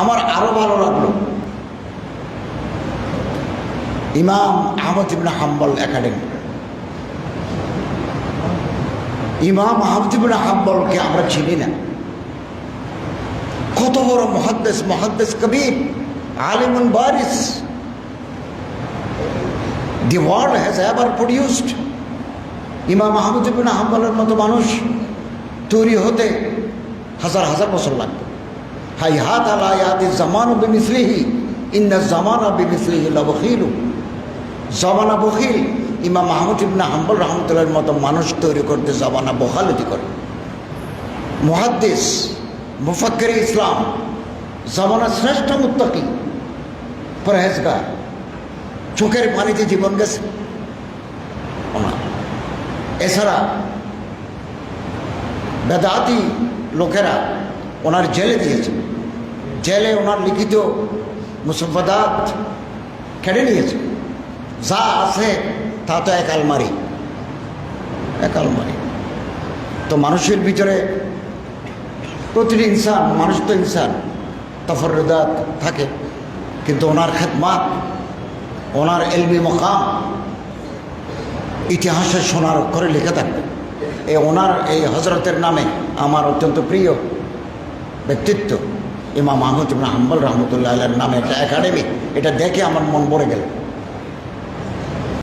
আমার আরও ভালো লাগল। ইমাম আহমদ ইবনে হাম্বল একাডেমি। ইমাম আহমদ ইবনে হাম্বলকে আমরা চিনি না। কত বড় মহাদ্দেশ মহাদ্দেশ কবির, আলিমুন বারিস। The world has ever produced Imam Ahmad ibn হাম্বলের মতো মানুষ তৈরি হতে হাজার হাজার বছর লাগবে। হাই হাত আলায়াতি জামান বিমিসলিহি, ইন্না জামানা বিমিসলিহি লবখিলু জমানা বখিল, ইমাম মাহমুদ ইবনা হাম্বল রহমতুল্লাহর মতো মানুষ তৈরি করতে জমানা বখালতি করে। মুহাদ্দিস, মুফাক্কের ইসলাম, জমানা শ্রেষ্ঠ মুত্তাকি, পরহেজগার, চোখের পানিতে জীবন গেছে। এছাড়া বেদাতি লোকেরা ওনার জেলে দিয়েছে। জেলে ওনার লিখিত মুসফাদাত কেড়ে নিয়েছে। যা আছে তা তো এক আলমারি। এক আলমারি। তো মানুষের ভিতরে প্রতিটি ইনসান, মানুষ তো ইনসান তফরদাত থাকে। কিন্তু ওনার খেদমাত, ওনার এলমি মকাম ইতিহাসে সোনার অক্ষরে লিখে থাকবে। এই ওনার, এই হজরতের নামে আমার অত্যন্ত প্রিয় ব্যক্তিত্ব ইমাম আহমদ ইবনা হাম্বল রহমতুল্লাহ আল্লাহর নামে একটা একাডেমি, এটা দেখে আমার মন ভরে গেল।